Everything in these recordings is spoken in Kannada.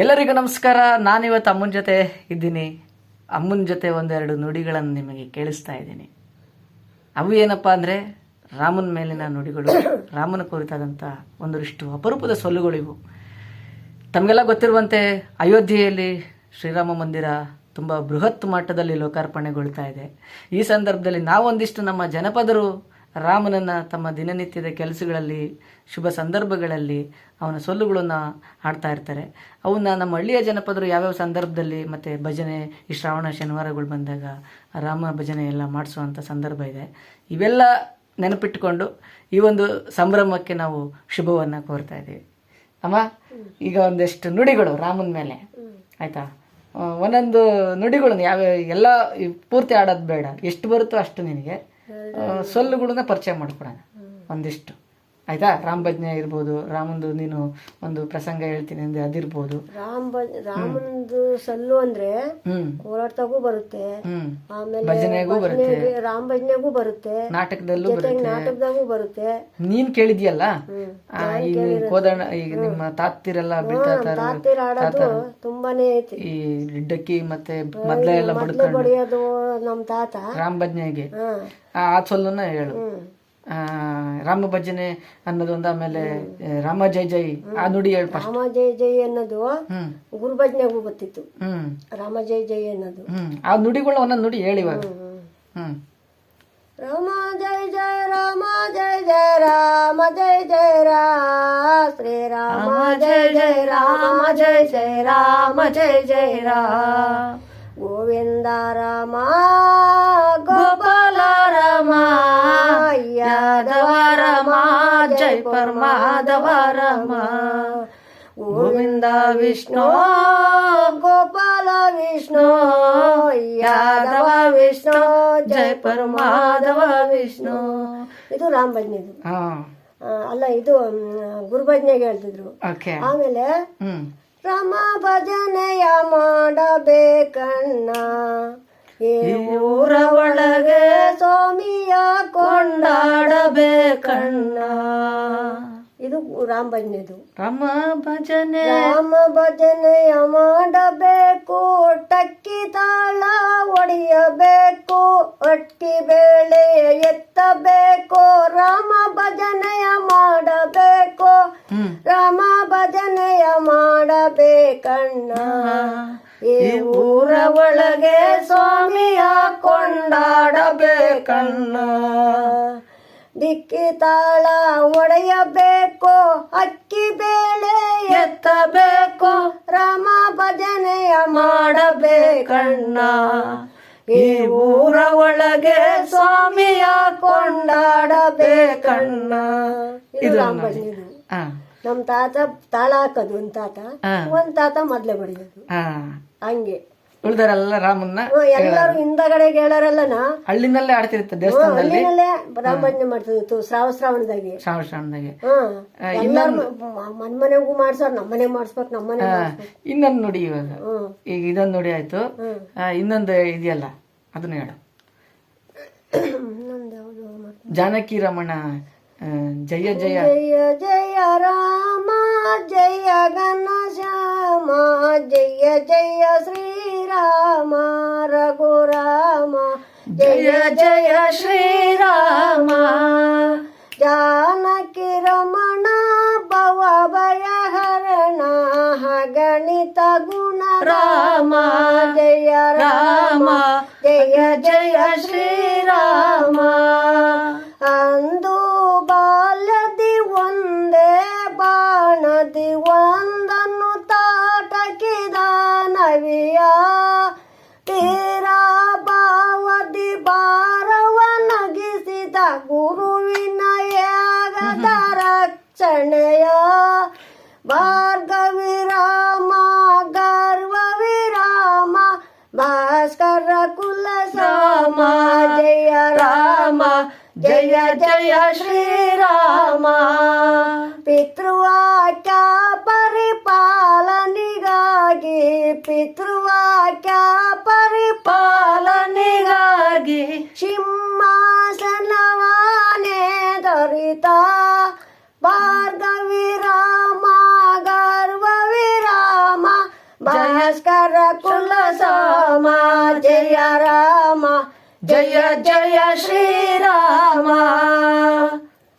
ಎಲ್ಲರಿಗೂ ನಮಸ್ಕಾರ. ನಾನಿವತ್ತು ಅಮ್ಮನ ಜೊತೆ ಇದ್ದೀನಿ. ಅಮ್ಮನ ಜೊತೆ ಒಂದೆರಡು ನುಡಿಗಳನ್ನು ನಿಮಗೆ ಕೇಳಿಸ್ತಾ ಇದ್ದೀನಿ. ಅವು ಏನಪ್ಪ ಅಂದರೆ ರಾಮನ ಮೇಲಿನ ನುಡಿಗಳು, ರಾಮನ ಕುರಿತಾದಂಥ ಒಂದಷ್ಟು ಅಪರೂಪದ ಸೊಲ್ಲುಗಳಿವು ತಮಗೆಲ್ಲ ಗೊತ್ತಿರುವಂತೆ ಅಯೋಧ್ಯೆಯಲ್ಲಿ ಶ್ರೀರಾಮ ಮಂದಿರ ತುಂಬ ಬೃಹತ್ ಮಟ್ಟದಲ್ಲಿ ಲೋಕಾರ್ಪಣೆಗೊಳ್ತಾ ಇದೆ. ಈ ಸಂದರ್ಭದಲ್ಲಿ ನಾವೊಂದಿಷ್ಟು ನಮ್ಮ ಜನಪದರು ರಾಮನನ್ನು ತಮ್ಮ ದಿನನಿತ್ಯದ ಕೆಲಸಗಳಲ್ಲಿ, ಶುಭ ಸಂದರ್ಭಗಳಲ್ಲಿ ಅವನ ಸೊಲ್ಲುಗಳನ್ನು ಹಾಡ್ತಾ ಇರ್ತಾರೆ. ಅವನ್ನ ನಮ್ಮ ಹಳ್ಳಿಯ ಜನಪದರು ಯಾವ್ಯಾವ ಸಂದರ್ಭದಲ್ಲಿ ಮತ್ತು ಭಜನೆ, ಈ ಶ್ರಾವಣ ಶನಿವಾರಗಳು ಬಂದಾಗ ರಾಮ ಭಜನೆ ಎಲ್ಲ ಮಾಡಿಸುವಂಥ ಸಂದರ್ಭ ಇದೆ. ಇವೆಲ್ಲ ನೆನಪಿಟ್ಟುಕೊಂಡು ಈ ಒಂದು ಸಂಭ್ರಮಕ್ಕೆ ನಾವು ಶುಭವನ್ನು ಕೋರ್ತಾ ಇದ್ದೀವಿ. ಅಮ್ಮ, ಈಗ ಒಂದಷ್ಟು ನುಡಿಗಳು ರಾಮನ ಮೇಲೆ. ಆಯ್ತಾ? ಒಂದೊಂದು ನುಡಿಗಳನ್ನು ಯಾವ, ಎಲ್ಲ ಪೂರ್ತಿ ಆಡೋದು ಬೇಡ. ಎಷ್ಟು ಬರುತ್ತೋ ಅಷ್ಟು ನಿನಗೆ. ಸೊಲ್ಲುಗಳನ್ನ ಪರಿಚಯ ಮಾಡಿಕೊಡೋಣ. ಒಂದಿಷ್ಟು. ಆಯ್ತಾ? ರಾಮ್ ಭಜ್ನೆ ಇರ್ಬೋದು ರಾಮಂದು ನೀನು ಒಂದು ಪ್ರಸಂಗ ಹೇಳ್ತೀನಿ ಅಂದ್ರೆ ಅದಿರ್ಬೋದು. ರಾಮ್ ರಾಮಂದು ಸಲ್ಲು ಅಂದ್ರೆ ಹೋರಾಟದಾಗೂ ಬರುತ್ತೆ. ಆಮೇಲೆ ಭಜನೆಗೂ ಬರುತ್ತೆ. ರಾಮ ಭಜನೆಗೂ ಬರುತ್ತೆ. ನಾಟಕದಲ್ಲೂ ಬರುತ್ತೆ. ನಾಟಕದಾಗೂ ಬರುತ್ತೆ. ನೀನ್ ಕೇಳಿದ್ಯಲ್ಲ? ಈ ಕೋದಣ್ಣ ಈಗ ನಿಮ್ಮ ತಾತ್ತಿರೆಲ್ಲ ಬೀಳ್ತಾ ತುಂಬಾನೇ ಐತಿ. ಈ ಡಕ್ಕಿ ಮತ್ತೆ ಮೊದ್ಲ ಎಲ್ಲ ಬಡಿಯೋದು ನಮ್ ತಾತ. ರಾಮ ಭಜ್ನೆಗೆ. ಆ ಸೊಲ್ಲನ್ನ ಹೇಳು. ರಾಮ ಭಜನೆ ಅನ್ನೋದು ಒಂದು ಆಮೇಲೆ ರಾಮ ಜೈ ಜೈ ಆ ನುಡಿ ಹೇಳ ಫಸ್ಟ್ ರಾಮ ಜೈ ಜೈ ಅನ್ನೋದು ಗುರು ಭಜನೆಗೂ ಹ್ಮ್. ರಾಮ ಜೈ ಜೈ ಅನ್ನೋದು. ಆ ನುಡಿಗಳನ್ನ ಒಂದೊಂದು ನುಡಿ ಹೇಳಿ ಇವಾಗ. ಹ್ಮ್. ರಾಮ ಜಯ ಜಯ ರಾಮ ಜಯ ಜಯ ರಾಮ ಜಯ ಜಯ ಶ್ರೀರಾಮ ಜಯ ಜಯ ರಾಮ ಜಯ ಜಯ ರಾಮ ಜಯ ಜಯ ರಾ. ಗೋವಿಂದ ರಾಮ ಯಾದವ ರಮ ಜಯ ಪರಮಾಧವ ರಮ ಗೋವಿಂದ ವಿಷ್ಣು ಗೋಪಾಲ ವಿಷ್ಣು ಯಾದವ ವಿಷ್ಣು ಜಯ ಪರಮಾಧವ ವಿಷ್ಣು. ಇದು ರಾಮ ಭಜನೆ ಇದು. ಅಲ್ಲ ಇದು ಗುರು ಭಜನೆಗೆ ಹೇಳ್ತಿದ್ರು. ಆಮೇಲೆ ರಮ ಭಜನೆಯ ಮಾಡಬೇಕಣ್ಣ. ಊರ ಒಳಗೆ ಸ್ವಾಮಿಯ ಕೊಂಡಾಡಬೇಕಣ್ಣ. ಇದು ರಾಮ ಭಜನೆದು. ರಾಮ ಭಜನೆ. ರಾಮ ಭಜನೆಯ ಮಾಡಬೇಕು ಟಕ್ಕಿ ತಾಳ ಒಡೆಯಬೇಕು ಅಟ್ಟಿ ಬೇಳೆ ಎತ್ತಬೇಕು ರಾಮ ಭಜನೆಯ ಮಾಡಬೇಕು ರಾಮ ಭಜನೆಯ ಮಾಡಬೇಕಣ್ಣ. ಈ ಊರ ಒಳಗೆ ಸ್ವಾಮಿಯ ಕೊಂಡಾಡಬೇಕಣ್ಣ. ದಿಕ್ಕಿ ತಾಳ ಒಡೆಯಬೇಕು ಅಕ್ಕಿ ಬೇಳೆ ಎತ್ತಬೇಕು ರಾಮ ಭಜನೆಯ ಮಾಡಬೇಕಣ್ಣ. ಈ ಊರ ಒಳಗೆ ಸ್ವಾಮಿಯ ಕೊಂಡಾಡಬೇಕಣ್ಣ. ಇದು ರಾಮ ಭಜನೆ. ನಮ್ ತಾತ ತಾಳ ಹಾಕೋದು ಒಂದ್ ತಾತ. ಒಂದ್ ತಾತ ಮೊದ್ಲೇ ಬಡಿಯೋದು ಹಂಗೆ. ಉಳ್ದಾರೆಲ್ಲ ರಾಮನ್ನ ಎಲ್ಲರೂ ಹಿಂದಗಡೆ ಹೇಳೋರೆಲ್ಲನ ಹಳ್ಳಿನಲ್ಲೇ ಆಡ್ತಿರುತ್ತೆ ದೇವಸ್ಥಾನದಲ್ಲಿ. ರಾಮಾಯಣ ಮಾಡ್ತಿತ್ತು ಶ್ರಾವ ಶ್ರಾವಣದಾಗೆ. ಶ್ರಾವ ಶ್ರಾವಣದಾಗೆ. ಮನ್ಮನೆಗೂ ಮಾಡ್ಸೋರ್ ನಮ್ಮನೆ ಮಾಡಿಸ್ಬೇಕು ನಮ್ಮನೆ ನಮ್ ಮನೆ ಇನ್ನೊಂದು ನುಡಿ ಇವಾಗ. ಈಗ ಇದೊಂದು ನುಡಿ ಆಯ್ತು. ಇನ್ನೊಂದು ಇದೆಯಲ್ಲ ಅದನ್ನ ಹೇಳು. ಜಾನಕಿ ರಮಣ ಆ, ಜಯ ಜಯ ಜಯ ಜಯ ರಾಮ ಜಯ ಘನ ಶ್ಯಾಮ ಜಯ ಜಯ ಶ್ರೀರಾಮ ರಘುರಾಮ ಜಯ ಜಯ ಶ್ರೀರಾಮ ಜಾನಕಿ ರಮಣ ಭವ ಭಯ ಹರಣ ಗಣಿತ ಗುಣ ರಾಮ ಜಯ ರಾಮ ಯಾಗದ ರಕ್ಷಣೆಯ ಭಾರ್ಗವಿರಾಮ ಗರ್ವ ವಿರಾಮ ಭಾಸ್ಕರ ಕುಲ ಸಾಮ ಜಯ ರಾಮ ಜಯ ಜಯ ಶ್ರೀರಾಮ ಪಿತೃವಾಕ್ಯ ಪರಿಪಾಲನೆಗಾಗಿ ಪಿತೃವಾಕ್ಯ ಪರಿಪಾಲನೆಗಾಗಿ ಸಿಂಹಾಸನವಾನೆ ದೊರಿತ ಭಾಸ್ಕರ ಕುಲ ಸೋಮ ಜಯ ರಾಮ ಜಯ ಜಯ ಶ್ರೀರಾಮ.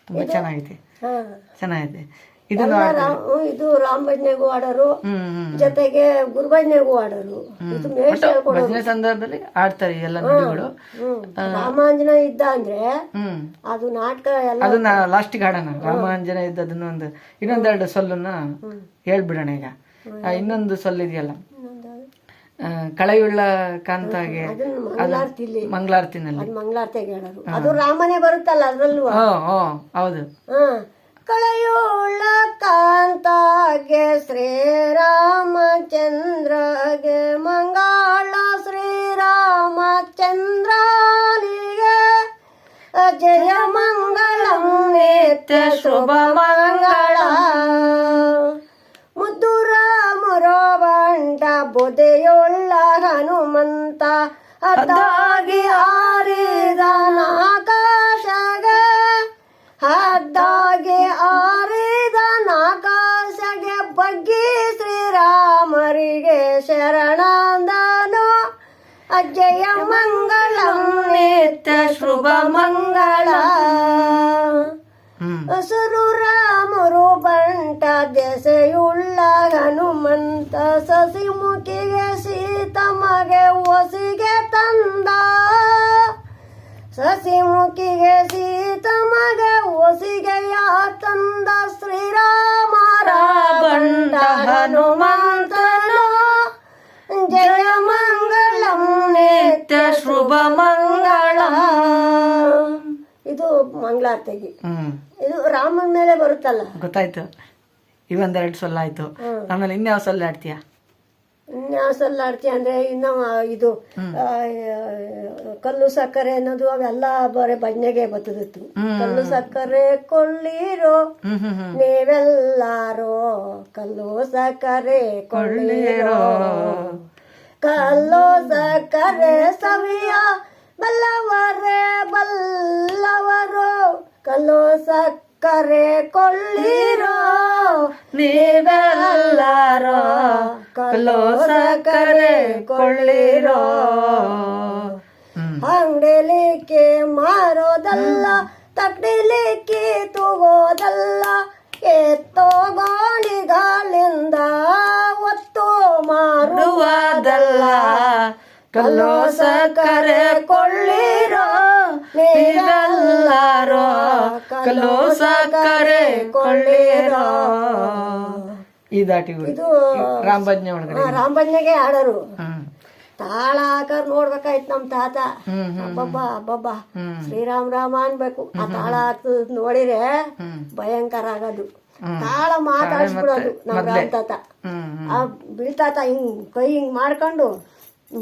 ತುಂಬಾ ಚೆನ್ನಾಗಿದೆ. ಚೆನ್ನಾಗಿದೆ ಇದು ರಾಮ್- ಭಜನೆಗೂ ಆಡೋರು ಜೊತೆಗೆ ಗುರುಭಜನೆಗೂ ಆಡೋರು ಇದು ಭಜನೆ ಸಂದರ್ಭದಲ್ಲಿ ಆಡ್ತಾರೆ ಎಲ್ಲ ನುಡಿಗಳು. ರಾಮಾಂಜನ ಇದ್ದ ಅಂದ್ರೆ ಅದು ನಾಟಕ ಎಲ್ಲ ಅದನ್ನ ಲಾಸ್ಟಿಗೆ ಆಡೋಣ ರಾಮಾಂಜನ ಇದ್ದದನ್ನ ಒಂದು ಇನ್ನೊಂದೆರಡು ಸೊಲ್ಲನ್ನ ಹೇಳ್ಬಿಡೋಣ ಈಗ. ಇನ್ನೊಂದು ಸೊಲ್ಲಿದೆಯಲ್ಲ ಕಳೆಯುಳ್ಳ ಕಾಂತಾಗೆ ಮಂಗಳಾರತಿಲಿ. ಮಂಗಳಾರತಿನಲ್ಲಿ. ಹೇಳೋರು ಅದು ರಾಮನೇ ಬರುತ್ತಲ್ಲ ಅದರಲ್ಲೂ. ಹೌದು. ಕಳೆಯುಳ್ಳ ಕಾಂತಾಗೆ ಶ್ರೀರಾಮಚಂದ್ರಗೆ ಮಂಗಳ ಶ್ರೀರಾಮಚಂದ್ರನಿಗೆ ಜಯ ಮಂಗಳಂ ನೇತ್ಯ ಶುಭ ಮಂಗಳ. ಜ್ಯೋತಿಯೊಳ್ಳ ಹನುಮಂತ ಅದಾಗಿ ಆರಿದ ನಾಕಾಶಗ ಅದಾಗಿ ಆರಿದ ಆರಿದನಾಕಾಶಗೆ ಬಗ್ಗಿ ಶ್ರೀರಾಮರಿಗೆ ಶರಣಾಂದನು. ಅಜ್ಜಯ ಮಂಗಳಂ ನಿತ್ಯ ಶುಭ ಮಂಗಳ. ಹಸುರು ರಾಮರು ಬಂಟ ದೆಸೆಯುಳ್ಳ ಹನುಮಂತ ಸಸಿಮುಖಿಗೆ ಸೀತಮಗೆ ಒಸಿಗೆ ತಂದ. ಸಸಿಮುಖಿಗೆ ಸೀತಮಗೆ ಒಸಿಗೆಯ ತಂದ ಶ್ರೀರಾಮ ಬಂಡ ಹನುಮಂತನು. ಜಯ ಮಂಗಳಂ, ನಿತ್ಯ ಶುಭ ಮಂಗಳ. ಮಂಗಳಾರತಿಗೆ. ಇದು ರಾಮನ ಮೇಲೆ ಬರುತ್ತಲ್ಲ? ಗೊತ್ತಾಯ್ತು. ಇವೊಂದೆರಡು ಸೊಲ್ಲ ಆಯ್ತು. ಆಮೇಲೆ ಇನ್ಯಾವ ಸೊಲ್ಲ ಆಡ್ತೀಯ? ಇನ್ಯಾಸಲ್ಲ ಆಡ್ತೀಯ ಅಂದ್ರೆ ಇನ್ನು ಇದು ಕಲ್ಲು ಸಕ್ಕರೆ ಅನ್ನೋದು ಅವೆಲ್ಲ ಬರೀ ಭಜನೆಗೆ ಬತ್ತದಿತ್ತು. ಕಲ್ಲು ಸಕ್ಕರೆ ಕೊಳ್ಳಿರೋ ನೀವೆಲ್ಲಾರೋ ಕಲ್ಲು ಸಕ್ಕರೆ ಕೊಳ್ಳಿರೋ. ಕಲ್ಲು ಸಕ್ಕರೆ ಸವಿಯ ಬಲ್ಲವರು. ಹಾಲು ಸಕ್ಕರೆ ಕೊಳ್ಳಿರೋ ನೀವೆಲ್ಲರೋ ಕಲೋ ಸಕ್ಕರೆ ಕೊಳ್ಳಿರೋ. ಅಂಗಡಿಲಿಕ್ಕೆ ಮಾರೋದಲ್ಲ ತಕ್ಕಡಿಲಿಕ್ಕೆ ಎತ್ತೋ ಗಾಳಿಗಾಲಿಂದ ಒತ್ತು ಮಾರುವುದಲ್ಲ. ಕಲೋ ಸಕ್ಕರೆ ಕೊಳ್ಳಿ ಕಲ್ಲೋ ಸಕ್ಕರೆ ಕೊಳ್ಳಿರೋ ಈ ಇದು ರಾಮ ಭಜನೆ ಒಳಗಡೆ. ರಾಮಭಜನೆಗೆ ಆಡೋರು. ತಾಳ ಹಾಕರ್ ನೋಡ್ಬೇಕಾಯ್ತು ನಮ್ ತಾತ. ಅಬ್ಬಬ್ಬಾ ಅಬ್ಬಬ್ಬ. ಶ್ರೀರಾಮ್ ರಾಮ ಅನ್ಬೇಕು. ಆ ತಾಳ ಹಾಕ್ತದ್ ನೋಡಿದ್ರೆ ಭಯಂಕರ ಆಗೋದು. ತಾಳ ಮಾತಾಡ್ಸ್ಬಿಡೋದು ನಮ್ ರಾಮ್ ತಾತ. ಆ ಬೀಳ್ತಾತ ಹಿಂಗ್ ಕೈ ಹಿಂಗ್ ಮಾಡ್ಕೊಂಡು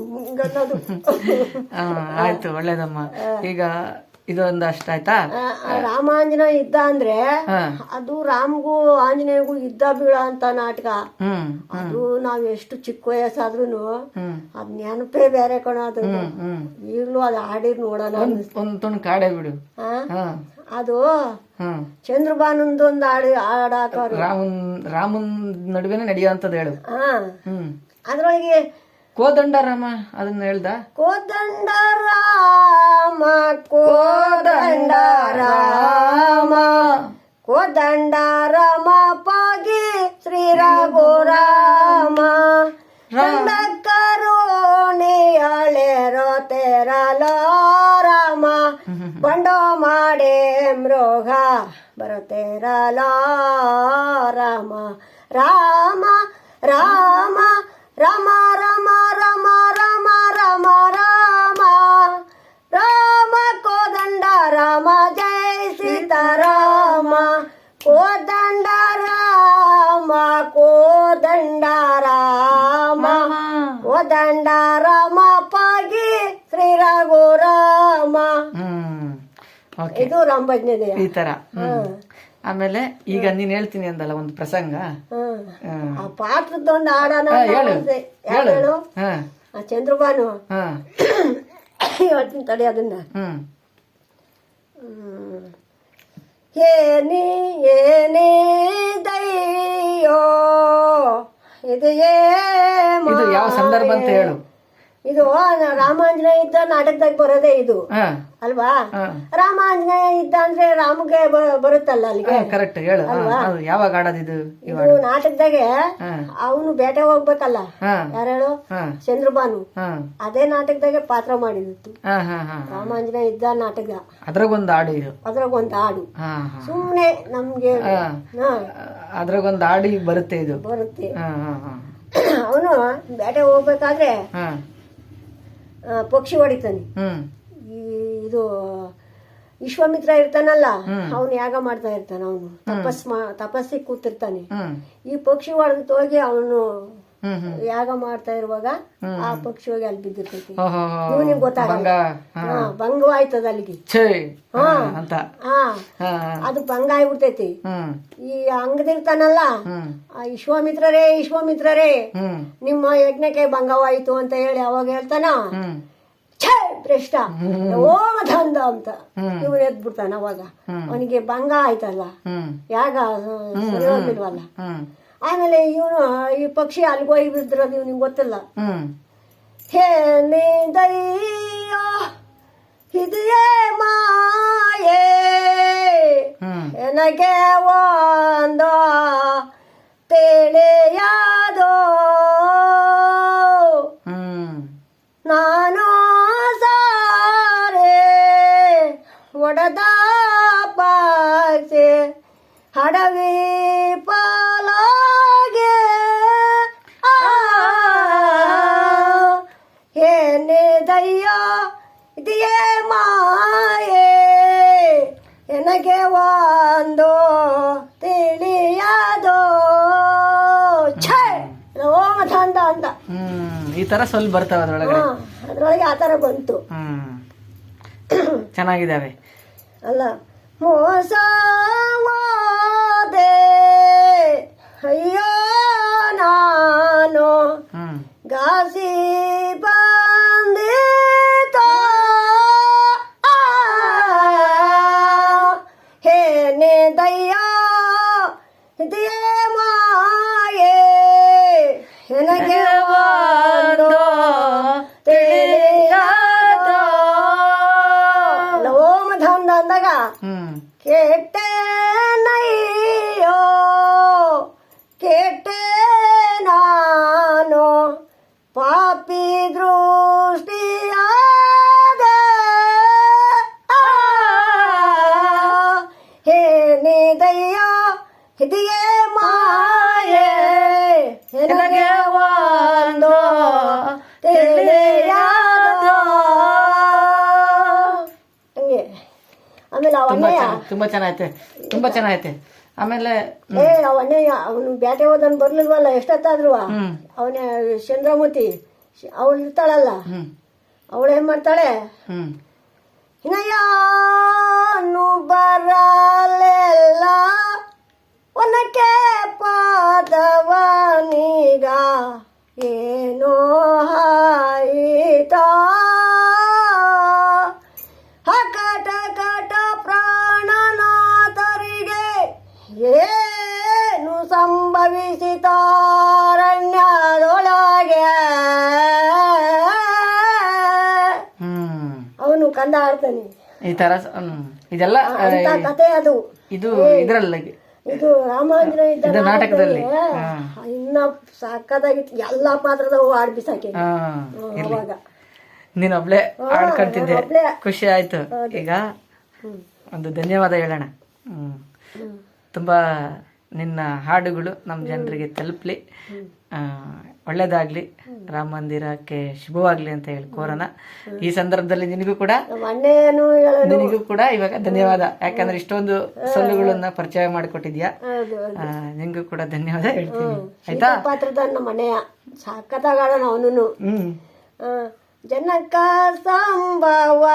ಆಯ್ತು ಒಳ್ಳೇದಮ್ಮ. ಈಗ ಇದೊಂದು ಅಷ್ಟಾಯ್ತಾ ರಾಮ ಆಂಜನೇಯ ರಾಮಾಂಜನ ಯುದ್ಧ ಅಂದ್ರೆ ಅದು ರಾಮ್ಗೂ ಆಂಜನೇಯಗೂ ಯುದ್ಧ ಬೀಳ ಅಂತ ನಾಟಕ. ಅದು ನಾವ್ ಎಷ್ಟು ಚಿಕ್ಕ ವಯಸ್ಸಾದ್ರೂ ಅದ್ ನೆನಪೇ ಬೇರೆ ಕಣ ಅದು. ಈಗಲೂ ಅದ ಹಾಡಿರ್ ನೋಡೋಣ. ಒಂದ್ ತುಂಡು ಕಾಡೆ ಬಿಡು. ಅದು ಚಂದ್ರಬಾನಂದ್ ಒಂದ್ ಆಡಿ ಆಡಾಕ ರಾಮನ್ ರಾಮನ್ ನಡುವೆನೆ ನಡೆಯುವಂತದ್ ಹೇಳು. ಅದ್ರೊಳಗೆ ಕೋದಂಡ ರಾಮ ಅದನ್ನ ಹೇಳ್ದ? ಕೋದಂಡ ಕೋದಂಡಾರಾಮ ಕೋದಂಡಾರಾಮ ಪಾಗಿ ಶ್ರೀ ರಘುರಾಮ ರಂಡ ಕರುಣಿಯಳೆರೋ ತೆರಲೋ ರಾಮ. ಬಂಡೋ ಮಾಡೇ ಮೃಗ ಬರೋ ತೆರಲೋ ಇನ್ನೂ ರಾಮ ಈ ತರ. ಆಮೇಲೆ ಈಗ ನೀನ್ ಹೇಳ್ತೀನಿ ಅಂದಲ್ಲ ಒಂದು ಪ್ರಸಂಗ? ಆ ಪಾತ್ರದೊಂದು ಹಾಡೋಣ ಹೇಳು. ಆ ಚಂದ್ರಬಾನು ಹೇಳ್ತೀನಿ ತಡಿ ಅದನ್ನ. ನೀ ಏನೇ ದೈಯೋ ಇದು ಯಾವ ಸಂದರ್ಭ ಅಂತ ಹೇಳು. ಇದು ರಾಮಾಂಜನೇಯ ಇದ್ದ ನಾಟಕದಾಗ ಬರೋದೇ ಇದು. ಅಲ್ವಾ? ರಾಮಾಂಜನೇಯ ಇದ್ದ ಅಂದ್ರೆ ರಾಮಗೆ ಬರುತ್ತಲ್ಲ ಅಲ್ಲಿಗೆ? ಕರೆಕ್ಟ್ ಹೇಳು. ಯಾವಾಗ ಆಡೋದಿದು ಇದು ನಾಟಕದಾಗೆ ಅವನು ಬೇಟೆ ಹೋಗ್ಬೇಕಲ್ಲ? ಯಾರು ಹೇಳು? ಚಂದ್ರಬಾನು ಅದೇ ನಾಟಕದಾಗೆ ಪಾತ್ರ ಹಾ ರಾಮಾಂಜನೇಯ ಇದ್ದ ನಾಟಕ. ಅದ್ರಾಗೊಂದು ಹಾಡು ಇದು. ಅದ್ರಾಗ ಒಂದು ಹಾಡು ಸುಮ್ಮನೆ ನಮ್ಗೆ ಹಾ. ಅದ್ರಾಗೊಂದು ಹಾಡು ಬರುತ್ತೆ ಇದು. ಬರುತ್ತೆ. ಅವನು ಬೇಟೆ ಹೋಗ್ಬೇಕಾದ್ರೆ ಪಕ್ಷಿ ಹೊಡಿತಾನೆ. ಈ ಇದು ವಿಶ್ವಾಮಿತ್ರ ಇರ್ತಾನಲ್ಲ ಅವನು ಯಾಗ ಮಾಡ್ತಾ ಇರ್ತಾನ ಅವನು. ತಪಸ್ ತಪಸ್ಸಿಗೆ ಕೂತಿರ್ತಾನೆ. ಈ ಪಕ್ಷಿ ಹೊಡೆದು ಹೋಗಿ ಅವನು ಯಾಗ ಮಾಡ್ತಾ ಇರುವಾಗ ಆ ಪಕ್ಷಿ ಹೋಗಿ ಅಲ್ಲಿ ಬಿದ್ದಿರ್ತೈತಿ. ಇವನಿಗೆ ಗೊತ್ತಾಗಲ್ಲ. ಬಂಗ. ಹಾ. ಭಂಗವಾಯ್ತದ ಅಲ್ಲಿಗೆ. ಛೇ. ಹಾ, ಅಂತ. ಹಾ. ಹಾ. ಅದು ಭಂಗ ಆಗ್ಬಿಡ್ತೈತಿ. ಹ್ಮ್. ಈ ಅಂಗದಿರ್ತಾನಲ್ಲ ಹ್ಮ್. ಆ ವಿಶ್ವಾಮಿತ್ರರೇ ವಿಶ್ವಾಮಿತ್ರರೇ ಹ್ಮ್. ನಿಮ್ಮ ಯಜ್ಞಕ್ಕೆ ಭಂಗವಾಯಿತು ಅಂತ ಹೇಳಿ ಅವಾಗ ಹೇಳ್ತಾನ? ಹ್ಮ್. ಛೇ ಭ್ರಷ್ಟ. ಅಂತ. ಇವ್ರು ಎದ್ ಬಿಡ್ತಾನ ಅವಾಗ ಅವನಿಗೆ ಭಂಗ ಆಯ್ತಲ್ಲ. ಹ್ಮ್. ಯಾಗ? ಸರಿ ಹೋಗ್ಲಿಲ್ವಲ್ಲ ಹ್ಮ್. ಆಮೇಲೆ ಇವನು ಈ ಪಕ್ಷಿ ಅಲ್ಗೋಗಿ ಬಿದ್ದಿರೋದು ಇವನಿಗೆ ಗೊತ್ತಿಲ್ಲ. ಹ್ಮ್. ಹೇ ದಯ್ಯೋ ಇದೆಯೇ ಮಾಯೇ ನನಗೆ ಒಂದು ಇದೆಯೇ ಮಾಯೇ ನನಗೆ ಒಂದು ತಿಳಿಯದೋ. ಛೇ ಅಂತ ಹ್ಮ್ ಈ ತರ ಸ್ವಲ್ಪ ಬರ್ತಾವ ಅದ್ರೊಳಗೆ ಅದ್ರೊಳಗೆ ಆ ತರ ಬಂತು. ಚೆನ್ನಾಗಿದ್ದಾವೆ. ಅಲ್ಲ ಮೋಸ ಅಯ್ಯೋ ನಾನು ಗಾಸಿ ತುಂಬಾ ಚೆನ್ನಾಗೈತೆ ತುಂಬಾ ಚೆನ್ನಾಗೈತೆ. ಆಮೇಲೆ ಏ ಅವಣ್ಣಯ್ಯ ಅವನು ಬ್ಯಾಟೆ ಹೋದನ್ ಬರ್ಲಿಲ್ವಲ್ಲ ಎಷ್ಟೊತ್ತಾದ್ರು? ಅವನೇ ಚಂದ್ರಮತಿ ಅವಳು ಇರ್ತಾಳಲ್ಲ? ಅವಳು ಏನ್ ಮಾಡ್ತಾಳೆ? ಹಿನಯ್ಯನು ಬರಲೆಲ್ಲ ಒನಕ್ಕೆ ಪಾದವನೀಗ ಏನೋ ಹಾಯಿತಾ? ಕಂದ ಆಡ್ತಾನೆ ಈ ತರ. ಇದೆಲ್ಲ ಅಂತ ಕತೆ ಅದು. ಇದು ಇದ್ರಲ್ಲಿ ಇದು ರಾಮಾಂಜನ ಇದ್ದ ನಾಟಕದಲ್ಲಿ. ಇನ್ನ ಸಾಕದಾಗಿತ್ತು. ಎಲ್ಲಾ ಪಾತ್ರದವು ಆಡ್ ಬಿಸಾಕಿ ಹಾ ಇರ್ಲಿ. ಅವಾಗ. ನೀನ್ ಒಬ್ಳೆ ಆಡ್ಕೊಂತಿದ್ದೆ. ಖುಷಿ ಆಯ್ತು. ಈಗ ಒಂದು ಧನ್ಯವಾದ ಹೇಳೋಣ. ಹ್ಮ್. ತುಂಬಾ ನಿನ್ನ ಹಾಡುಗಳು ನಮ್ಮ ಜನರಿಗೆ ತಲುಪಲಿ. ಒಳ್ಳೇದಾಗ್ಲಿ. ರಾಮ ಮಂದಿರಕ್ಕೆ ಶುಭವಾಗ್ಲಿ ಅಂತ ಹೇಳಿ ಕೋರೋಣ ಈ ಸಂದರ್ಭದಲ್ಲಿ ನಿನಗೂ ಕೂಡ ನಿನಗೂ ಕೂಡ ಇವಾಗ ಧನ್ಯವಾದ. ಯಾಕಂದ್ರೆ ಇಷ್ಟೊಂದು ಸೊಲ್ಲುಗಳನ್ನ ಪರಿಚಯ ಮಾಡಿಕೊಟ್ಟಿದ್ಯಾ? ನಿಂಗೂ ಕೂಡ ಧನ್ಯವಾದ ಹೇಳ್ತೀನಿ. ಆಯ್ತಾ? ಪಾತ್ರದ ಅಣ್ಣಯ್ಯ. ಸಾಕತ್ತಾಗಾಡೋಣ ಅವನು ಜನಕ ಸಂಭವ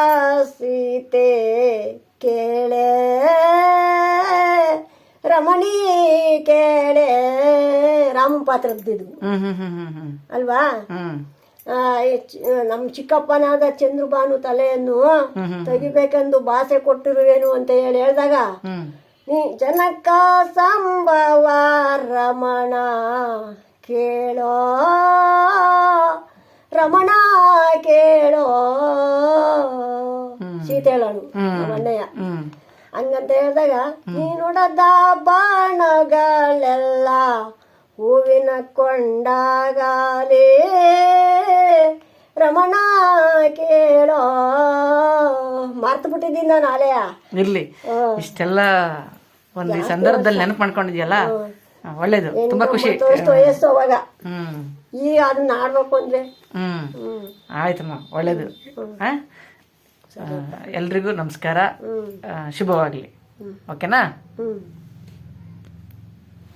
ಸೀತೆ ಕೇಳೆ ರಮಣಿ ಕೇಳೆ ರಾಮ ಪಾತ್ರದ್ದು ಅಲ್ವಾ? ನಮ್ಮ ಚಿಕ್ಕಪ್ಪನಾದ ಚಂದ್ರಬಾನು ತಲೆಯನ್ನು ತೆಗಿಬೇಕೆಂದು ಭಾಷೆ ಕೊಟ್ಟಿರುವೇನು ಅಂತ ಹೇಳಿ ಹೇಳಿದಾಗ ನೀ ಜನಕ ಸಂಭವ ರಮಣ ಕೇಳೋ ರಮಣ ಕೇಳೋ. ಸೀತೆಳನು ನಮ್ಮಣ್ಣಯ್ಯ ಹಂಗಂತ ಹೇಳಿದಾಗ ನೀನುಡದ ಬಾಣಗಳೆಲ್ಲ ಹೂವಿನ ಕೊಂಡಾಗಲೇ ರಮಣ ಕೇಳೋ. ಮರ್ತು ಬಿಟ್ಟಿದ್ದೀನಿ ನಾನು ಆಲಯ. ಇರ್ಲಿ ಇಷ್ಟೆಲ್ಲ ಒಂದು ಈ ಸಂದರ್ಭದಲ್ಲಿ ನೆನಪು ಮಾಡ್ಕೊಂಡಿದ್ಯಲ್ಲ? ಒಳ್ಳೇದು ತುಂಬಾ ಖುಷಿ. ವಯಸ್ಸು ಅವಾಗ. ಹ್ಮ್. ಈಗ ಅದನ್ನ ಆಡ್ಬೇಕು ಅಂದ್ರೆ. ಹ್ಮ್. ಆಯ್ತಮ್ಮ ಒಳ್ಳೇದು. ಹಾ? ಎಲ್ರಿಗೂ ನಮಸ್ಕಾರ. ಶುಭವಾಗಲಿ. ಓಕೆನಾ?